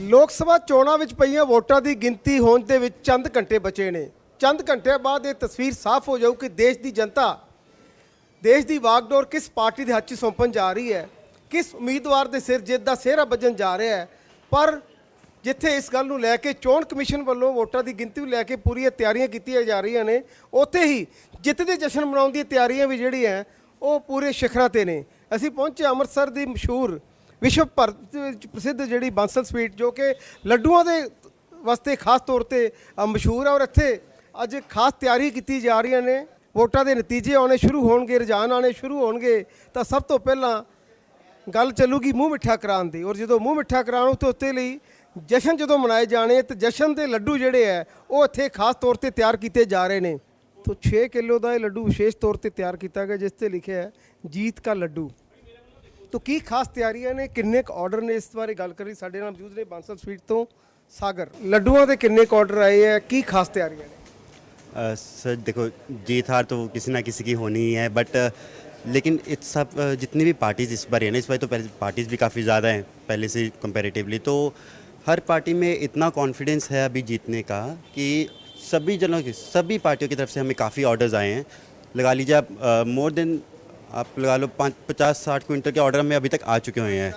J: ਲੋਕ ਸਭਾ ਚੋਣਾਂ ਵਿੱਚ ਪਈਆਂ ਵੋਟਾਂ ਦੀ ਗਿਣਤੀ ਹੋਣ ਦੇ ਵਿੱਚ ਚੰਦ ਘੰਟੇ ਬਚੇ ਨੇ। ਚੰਦ ਘੰਟਿਆਂ ਬਾਅਦ ਇਹ ਤਸਵੀਰ ਸਾਫ਼ ਹੋ ਜਾਊ ਕਿ ਦੇਸ਼ ਦੀ ਜਨਤਾ, ਦੇਸ਼ ਦੀ ਵਾਗਡੋਰ ਕਿਸ ਪਾਰਟੀ ਦੇ ਹੱਥ 'ਚ ਸੌਂਪਣ ਜਾ ਰਹੀ ਹੈ, ਕਿਸ ਉਮੀਦਵਾਰ ਦੇ ਸਿਰ ਜਿੱਤ ਦਾ ਸਿਹਰਾ ਵੱਜਣ ਜਾ ਰਿਹਾ ਹੈ। ਪਰ ਜਿੱਥੇ ਇਸ ਗੱਲ ਨੂੰ ਲੈ ਕੇ ਚੋਣ ਕਮਿਸ਼ਨ ਵੱਲੋਂ ਵੋਟਾਂ ਦੀ ਗਿਣਤੀ ਨੂੰ ਲੈ ਕੇ ਪੂਰੀਆਂ ਤਿਆਰੀਆਂ ਕੀਤੀਆਂ ਜਾ ਰਹੀਆਂ ਨੇ, ਉੱਥੇ ਹੀ ਜਿੱਤ ਦੇ ਜਸ਼ਨ ਮਨਾਉਣ ਦੀਆਂ ਤਿਆਰੀਆਂ ਵੀ ਜਿਹੜੀਆਂ ਉਹ ਪੂਰੇ ਸਿਖਰਾਂ ਤੇ ਨੇ। ਅਸੀਂ ਪਹੁੰਚੇ ਅੰਮ੍ਰਿਤਸਰ ਦੀ ਮਸ਼ਹੂਰ ਵਿਸ਼ਵ ਭਰ ਵਿੱਚ ਪ੍ਰਸਿੱਧ ਜਿਹੜੀ ਬਾਂਸਲ ਸਵੀਟ, ਜੋ ਕਿ ਲੱਡੂਆਂ ਦੇ ਵਾਸਤੇ ਖਾਸ ਤੌਰ ਤੇ ਮਸ਼ਹੂਰ ਹੈ ਔਰ ਇੱਥੇ ਅੱਜ ਖਾਸ ਤਿਆਰੀ ਕੀਤੀ ਜਾ ਰਹੀਆਂ ਨੇ। ਵੋਟਾਂ ਦੇ ਨਤੀਜੇ ਆਉਣੇ ਸ਼ੁਰੂ ਹੋਣਗੇ, ਰੁਝਾਨ ਆਉਣੇ ਸ਼ੁਰੂ ਹੋਣਗੇ, ਤਾਂ ਸਭ ਤੋਂ ਪਹਿਲਾਂ ਗੱਲ ਚੱਲੂਗੀ ਮੂੰਹ ਮਿੱਠਾ ਕਰਾਉਣ ਦੀ। ਔਰ ਜਦੋਂ ਮੂੰਹ ਮਿੱਠਾ ਕਰਾਉਣ ਉੱਤੇ ਉੱਤੇ ਲਈ ਜਸ਼ਨ ਜਦੋਂ ਮਨਾਏ ਜਾਣੇ, ਤੇ ਜਸ਼ਨ ਦੇ ਲੱਡੂ ਜਿਹੜੇ ਹੈ ਉਹ ਇੱਥੇ ਖਾਸ ਤੌਰ ਤੇ ਤਿਆਰ ਕੀਤੇ ਜਾ ਰਹੇ ਨੇ। ਤੋਂ 6 ਕਿਲੋ ਦਾ ਇਹ ਲੱਡੂ ਵਿਸ਼ੇਸ਼ ਤੌਰ ਤੇ ਤਿਆਰ ਕੀਤਾ ਗਿਆ, ਜਿਸ ਤੇ ਲਿਖਿਆ ਹੈ ਜੀਤ ਕਾ ਲੱਡੂ ਤੋਂ ਕੀ ਖਾਸ ਤਿਆਰੀਆਂ ਨੇ ਕਿੰਨੇ ਕੁ ਆਰਡਰ ਨੇ ਇਸ ਬਾਰੇ ਗੱਲ ਕਰੀ ਸਾਡੇ ਨਾਲ ਮੌਜੂਦ ਨੇ ਬਾਂਸਲ ਸਵੀਟ ਤੋਂ ਸਾਗਰ ਲੱਡੂਆਂ ਦੇ ਕਿੰਨੇ ਕੁ ਆਰਡਰ ਆਏ ਹੈ ਕੀ ਖਾਸ ਤਿਆਰੀਆਂ ਨੇ
K: अ, सर देखो जीत हार तो किसी ना किसी की होनी ही है बट लेकिन इस सब अ, जितनी भी पार्टीज़ इस बार है ना इस बार तो पहले पार्टीज़ भी काफ़ी ज़्यादा हैं पहले से कंपैरेटिवली तो हर पार्टी में इतना कॉन्फिडेंस है अभी जीतने का कि सभी जनों की सभी पार्टियों की तरफ से हमें काफ़ी ऑर्डर्स आए हैं लगा लीजिए आप मोर देन आप लगा लो पाँच पचास साठ क्विंटल के ऑर्डर हमें अभी तक आ चुके हुए हैं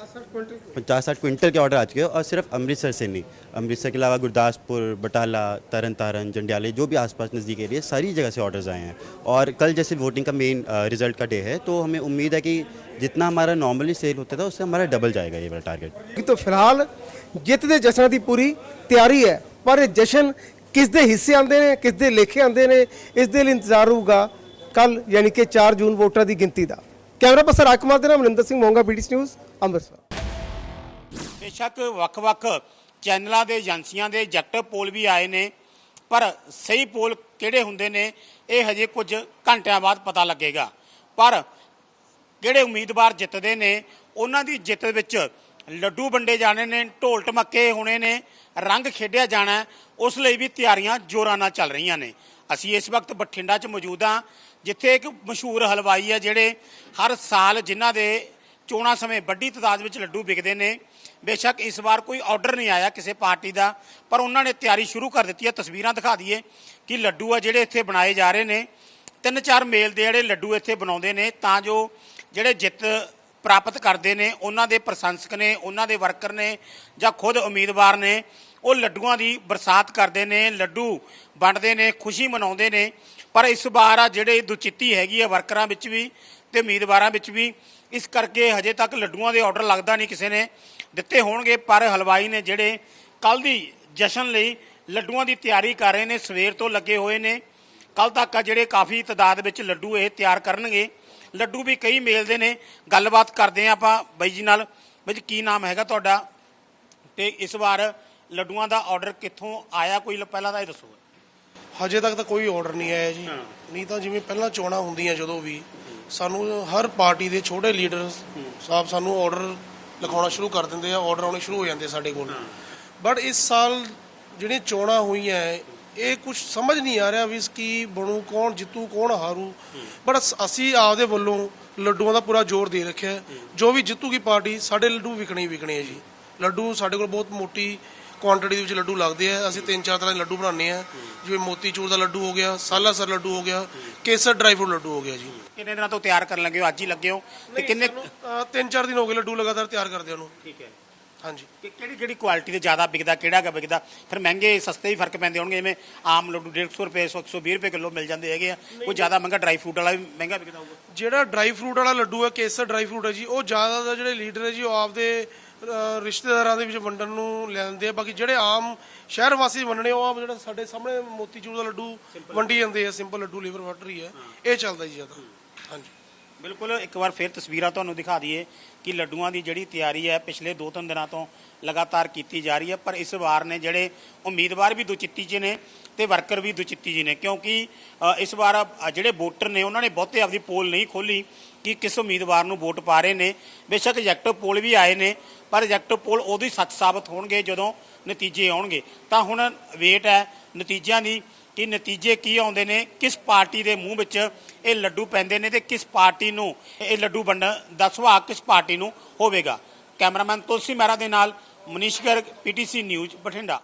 K: पचास साठ क्विंटल के ऑर्डर आ चुके हैं और सिर्फ अमृतसर से नहीं अमृतसर के अलावा गुरदासपुर बटाला तरन तारन जंडियाले जो भी आसपास नज़दीक एरिया सारी जगह से ऑर्डर्स आए हैं और कल जैसे वोटिंग का मेन रिजल्ट का डे है तो हमें उम्मीद है कि जितना हमारा नॉर्मली सेल होता था उससे हमारा डबल जाएगा ये वाला टारगेट
A: ਕਿ ਤਾਂ ਫਿਲਹਾਲ ਜਿੱਤ ਦੇ ਜਸ਼ਨਾਂ ਦੀ ਪੂਰੀ ਤਿਆਰੀ ਹੈ ਪਰ ਇਹ ਜਸ਼ਨ ਕਿਸ ਦੇ ਹਿੱਸੇ ਆਉਂਦੇ ਨੇ ਕਿਸ ਦੇ ਲੇਖੇ ਆਉਂਦੇ ਨੇ ਇਸ ਦੇ ਲਈ ਇੰਤਜ਼ਾਰ ਹੋਊਗਾ ਕੱਲ ਯਾਨੀ ਕਿ 4 ਜੂਨ ਵੋਟਰਾਂ ਦੀ ਗਿਣਤੀ ਦਾ। ਕੈਮਰਾ ਪਰਸਨ ਰਾਜਕੁਮਾਰ ਦੇ ਨਾਲ ਮਨਿੰਦਰ ਸਿੰਘ ਮੋਂਗਾ ਬੀਡੀਸ ਨਿਊਜ਼ ਅੰਮ੍ਰਿਤਸਰ।
L: ਬੇਸ਼ੱਕ ਵੱਖ-ਵੱਖ ਚੈਨਲਾਂ ਦੇ, ਏਜੰਸੀਆਂ ਦੇ ਜੈਕਟਿਵ ਪੋਲ ਵੀ ਆਏ ਨੇ, ਪਰ ਸਹੀ ਪੋਲ ਕਿਹੜੇ ਹੁੰਦੇ ਨੇ, ਇਹ ਹਜੇ ਕੁਝ ਘੰਟਿਆਂ ਬਾਅਦ ਪਤਾ ਲੱਗੇਗਾ। ਪਰ ਜਿਹੜੇ ਉਮੀਦਵਾਰ ਜਿੱਤਦੇ ਨੇ, ਉਹਨਾਂ ਦੀ ਜਿੱਤ ਵਿੱਚ ਲੱਡੂ ਵੰਡੇ ਜਾਣੇ ਨੇ, ਢੋਲ ਢਮੱਕੇ ਹੋਣੇ ਨੇ, ਰੰਗ ਖੇਡਿਆ ਜਾਣਾ, ਉਸ ਲਈ ਵੀ ਤਿਆਰੀਆਂ ਜ਼ੋਰਾਂ ਨਾਲ ਚੱਲ ਰਹੀਆਂ ਨੇ। ਅਸੀਂ ਇਸ ਵਕਤ ਬਠਿੰਡਾ 'ਚ ਮੌਜੂਦ ਹਾਂ। ਜਿੱਥੇ ਇੱਕ ਮਸ਼ਹੂਰ ਹਲਵਾਈ ਹੈ ਜਿਹੜੇ ਹਰ ਸਾਲ ਜਿਨ੍ਹਾਂ ਦੇ ਚੋਣਾਂ ਸਮੇਂ ਵੱਡੀ ਤਾਦਾਦ ਵਿੱਚ ਲੱਡੂ ਵਿਕਦੇ ਨੇ। ਬੇਸ਼ੱਕ ਇਸ ਵਾਰ ਕੋਈ ਆਰਡਰ ਨਹੀਂ ਆਇਆ ਕਿਸੇ ਪਾਰਟੀ ਦਾ, ਪਰ ਉਹਨਾਂ ਨੇ ਤਿਆਰੀ ਸ਼ੁਰੂ ਕਰ ਦਿੱਤੀ ਹੈ ਤਸਵੀਰਾਂ ਦਿਖਾ ਦਈਏ ਕਿ ਲੱਡੂ ਆ ਜਿਹੜੇ ਇੱਥੇ ਬਣਾਏ ਜਾ ਰਹੇ ਨੇ। ਤਿੰਨ ਚਾਰ ਮੇਲ ਦੇ ਜਿਹੜੇ ਲੱਡੂ ਇੱਥੇ ਬਣਾਉਂਦੇ ਨੇ, ਤਾਂ ਜੋ ਜਿਹੜੇ ਜਿੱਤ ਪ੍ਰਾਪਤ ਕਰਦੇ ਨੇ, ਉਹਨਾਂ ਦੇ ਪ੍ਰਸ਼ੰਸਕ ਨੇ, ਉਹਨਾਂ ਦੇ ਵਰਕਰ ਨੇ ਜਾਂ ਖੁਦ ਉਮੀਦਵਾਰ ਨੇ, ਉਹ ਲੱਡੂਆਂ ਦੀ ਬਰਸਾਤ ਕਰਦੇ ਨੇ, ਲੱਡੂ ਵੰਡਦੇ ਨੇ, ਖੁਸ਼ੀ ਮਨਾਉਂਦੇ ਨੇ। ਪਰ ਇਸ ਵਾਰ ਆ ਜਿਹੜੇ ਦੁਚਿੱਤੀ ਹੈਗੀ ਆ ਵਰਕਰਾਂ ਵਿੱਚ ਵੀ ਤੇ ਉਮੀਦਵਾਰਾਂ ਵਿੱਚ ਵੀ, ਇਸ ਕਰਕੇ ਹਜੇ ਤੱਕ ਲੱਡੂਆਂ ਦੇ ਆਰਡਰ ਲੱਗਦਾ ਨਹੀਂ ਕਿਸੇ ਨੇ ਦਿੱਤੇ ਹੋਣਗੇ, ਪਰ ਹਲਵਾਈ ਨੇ ਜਿਹੜੇ ਕੱਲ ਦੀ ਜਸ਼ਨ ਲਈ ਲੱਡੂਆਂ ਦੀ ਤਿਆਰੀ ਕਰ ਰਹੇ ਨੇ, ਸਵੇਰ ਤੋਂ ਲੱਗੇ ਹੋਏ ਨੇ ਕੱਲ ਤੱਕ ਆ ਜਿਹੜੇ ਕਾਫੀ ਤਦਾਦ ਵਿੱਚ ਲੱਡੂ ਇਹ ਤਿਆਰ ਕਰਨਗੇ। ਲੱਡੂ ਵੀ ਕਈ ਮੇਲ ਦੇ ਨੇ, ਗੱਲਬਾਤ ਕਰਦੇ ਆ ਆਪਾਂ ਬਾਈ ਜੀ ਨਾਲ। ਬਾਈ ਜੀ, ਕੀ ਨਾਮ ਹੈਗਾ ਤੁਹਾਡਾ? ਤੇ ਇਸ ਵਾਰ ਲੱਡੂਆਂ ਦਾ ਆਰਡਰ ਕਿੱਥੋਂ ਆਇਆ? ਕੋਈ ਪਹਿਲਾਂ ਤਾਂ ਇਹ ਦੱਸੋ।
M: ਹਜੇ ਤੱਕ ਤਾਂ ਕੋਈ ਆਰਡਰ ਨਹੀਂ ਆਇਆ ਜੀ। ਨਹੀਂ ਤਾਂ ਜਿਵੇਂ ਪਹਿਲਾਂ ਚੋਣਾਂ ਹੁੰਦੀਆਂ ਜਦੋਂ ਵੀ ਸਾਨੂੰ ਹਰ ਪਾਰਟੀ ਦੇ ਛੋਟੇ ਲੀਡਰ ਸਾਹਿਬ ਸਾਨੂੰ ਆਰਡਰ ਲਿਖਾਉਣਾ ਸ਼ੁਰੂ ਕਰ ਦਿੰਦੇ ਆ ਆਰਡਰ ਆਉਣੇ ਸ਼ੁਰੂ ਹੋ ਜਾਂਦੇ ਸਾਡੇ ਕੋਲ। ਬਟ ਇਸ ਸਾਲ ਜਿਹੜੀਆਂ ਚੋਣਾਂ ਹੋਈਆਂ ਇਹ ਕੁਝ ਸਮਝ ਨਹੀਂ ਆ ਰਿਹਾ ਵੀ ਇਸ ਕੀ ਬਣੂ ਕੌਣ ਜਿੱਤੂ ਕੌਣ ਹਾਰੂ। ਬਟ ਅਸੀਂ ਆਪਦੇ ਵੱਲੋਂ ਲੱਡੂਆਂ ਦਾ ਪੂਰਾ ਜ਼ੋਰ ਦੇ ਰੱਖਿਆ। ਜੋ ਵੀ ਜਿੱਤੂਗੀ ਪਾਰਟੀ ਸਾਡੇ ਲੱਡੂ ਵਿਕਣੇ ਹੀ ਵਿਕਣੇ ਆ ਜੀ। ਲੱਡੂ ਸਾਡੇ ਕੋਲ ਬਹੁਤ ਮੋਟੀ ਕੁਆਂਟੀਟੀ ਦੇ ਵਿੱਚ ਲੱਡੂ ਲੱਗਦੇ ਆ। ਅਸੀਂ ਤਿੰਨ ਚਾਰ ਤਰ੍ਹਾਂ ਦੇ ਲੱਡੂ ਬਣਾਉਂਦੇ ਆ। ਜਿਵੇਂ ਮੋਤੀਚੂਰ ਦਾ ਲੱਡੂ ਹੋ ਗਿਆ ਸਾਲਾਸਰ ਲੱਡੂ ਹੋ ਗਿਆ ਕੇਸਰ ਡਰਾਈ ਫਰੂਟ ਲੱਡੂ ਹੋ ਗਿਆ ਜੀ।
L: ਕਿੰਨੇ ਦਿਨਾਂ ਤੋਂ ਤਿਆਰ ਕਰਨ ਲੱਗੇ ਹੋ? ਅੱਜ ਹੀ ਲੱਗੇ ਹੋ? ਤੇ ਕਿੰਨੇ
M: ਤਿੰਨ ਚਾਰ ਦਿਨ ਹੋ ਗਏ ਲੱਡੂ ਲਗਾਤਾਰ ਤਿਆਰ ਕਰਦੇ ਉਹਨੂੰ।
L: ਠੀਕ ਹੈ।
M: ਹਾਂਜੀ।
L: ਕਿ ਕਿਹੜੀ ਕਿਹੜੀ ਕੁਆਲਿਟੀ ਦੇ ਜ਼ਿਆਦਾ ਵਿਕਦਾ ਕਿਹੜਾ ਗਾ ਵਿਕਦਾ? ਫਿਰ ਮਹਿੰਗੇ ਸਸਤੇ ਹੀ ਫ਼ਰਕ ਪੈਂਦੇ ਹੋਣਗੇ। ਜਿਵੇਂ ਆਮ ਲੱਡੂ 150 ਰੁਪਏ 100 120 ਰੁਪਏ ਕਿਲੋ ਮਿਲ ਜਾਂਦੇ ਹੈਗੇ ਆ। ਕੋਈ ਜ਼ਿਆਦਾ ਮਹਿੰਗਾ ਡਰਾਈ ਫਰੂਟ ਵਾਲਾ ਵੀ ਮਹਿੰਗਾ ਵਿਕਦਾ ਹੋਊਗਾ।
M: ਜਿਹੜਾ ਡਰਾਈ ਫਰੂਟ ਵਾਲਾ ਲੱਡੂ ਹੈ ਕੇਸਰ ਡਰਾਈ ਫਰੂਟ ਹੈ ਜੀ ਉਹ ਜ਼ਿਆਦਾ ਦਾ ਜਿਹੜੇ ਲੀਡਰ ਹੈ ਜੀ ਉਹ ਆਪਦੇ ਰਿਸ਼ਤੇਦਾਰਾਂ ਦੇ ਵਿੱਚ ਵੰਡਣ ਨੂੰ ਲੈਂਦੇ ਆ। ਬਾਕੀ ਜਿਹੜੇ ਆਮ ਸ਼ਹਿਰ ਵਾਸੀ ਵੰਡਣੇ ਉਹ ਜਿਹੜਾ ਸਾਡੇ ਸਾਹਮਣੇ ਮੋਤੀਚੂਰ ਦਾ ਲੱਡੂ ਵੰਡੀ ਜਾਂਦੇ ਆ ਸਿੰਪਲ ਲੱਡੂ ਲੀਵਰ ਫੈਕਟਰੀ ਹੈ ਇਹ ਚੱਲਦਾ ਜੀ ਜ਼ਿਆਦਾ। ਹਾਂਜੀ।
L: ਬਿਲਕੁਲ ਇੱਕ ਵਾਰ ਫਿਰ ਤਸਵੀਰਾਂ ਤੁਹਾਨੂੰ ਦਿਖਾ ਦਈਏ ਕਿ ਲੱਡੂਆਂ ਦੀ ਜਿਹੜੀ ਤਿਆਰੀ ਹੈ ਪਿਛਲੇ 2-3 ਦਿਨਾਂ ਤੋਂ ਲਗਾਤਾਰ ਕੀਤੀ ਜਾ ਰਹੀ ਹੈ ਪਰ ਇਸ ਵਾਰ ਨੇ ਜਿਹੜੇ ਉਮੀਦਵਾਰ ਵੀ ਦੁਚਿੱਤੀ ਜੀ ਨੇ ਤੇ ਵਰਕਰ ਵੀ ਦੁਚਿੱਤੀ ਜੀ ਨੇ ਕਿਉਂਕਿ ਇਸ ਵਾਰ ਜਿਹੜੇ ਵੋਟਰ ਨੇ ਉਹਨਾਂ ਨੇ ਬਹੁਤੇ ਆਪਦੀ ਪੋਲ ਨਹੀਂ ਖੋਲੀ ਕਿ ਕਿਸ ਉਮੀਦਵਾਰ ਨੂੰ ਵੋਟ ਪਾ ਰਹੇ ਨੇ। ਬੇਸ਼ੱਕ ਐਜੈਕਟਿਵ ਪੋਲ ਵੀ ਆਏ ਨੇ, ਪਰ ਐਜੈਕਟਿਵ ਪੋਲ ਉਦੋਂ ਹੀ ਸੱਚ ਸਾਬਤ ਹੋਣਗੇ ਜਦੋਂ ਨਤੀਜੇ ਆਉਣਗੇ। ਤਾਂ ਹੁਣ ਵੇਟ ਹੈ ਨਤੀਜਿਆਂ ਦੀ ਕਿ ਨਤੀਜੇ ਕੀ ਆਉਂਦੇ ਨੇ, ਕਿਸ ਪਾਰਟੀ ਦੇ ਮੂੰਹ ਵਿੱਚ ਇਹ ਲੱਡੂ ਪੈਂਦੇ ਨੇ ਤੇ ਕਿਸ ਪਾਰਟੀ ਨੂੰ ਇਹ ਲੱਡੂ ਵੰਡਣ ਦਾ ਸੁਭਾਅ ਕਿਸ ਪਾਰਟੀ ਨੂੰ ਹੋਵੇਗਾ। ਕੈਮਰਾਮੈਨ ਤੁਲਸੀ ਮਹਿਰਾ ਦੇ ਨਾਲ ਮਨੀਸ਼ ਗਰਗ ਪੀਟੀਸੀ ਨਿਊਜ਼, ਬਠਿੰਡਾ।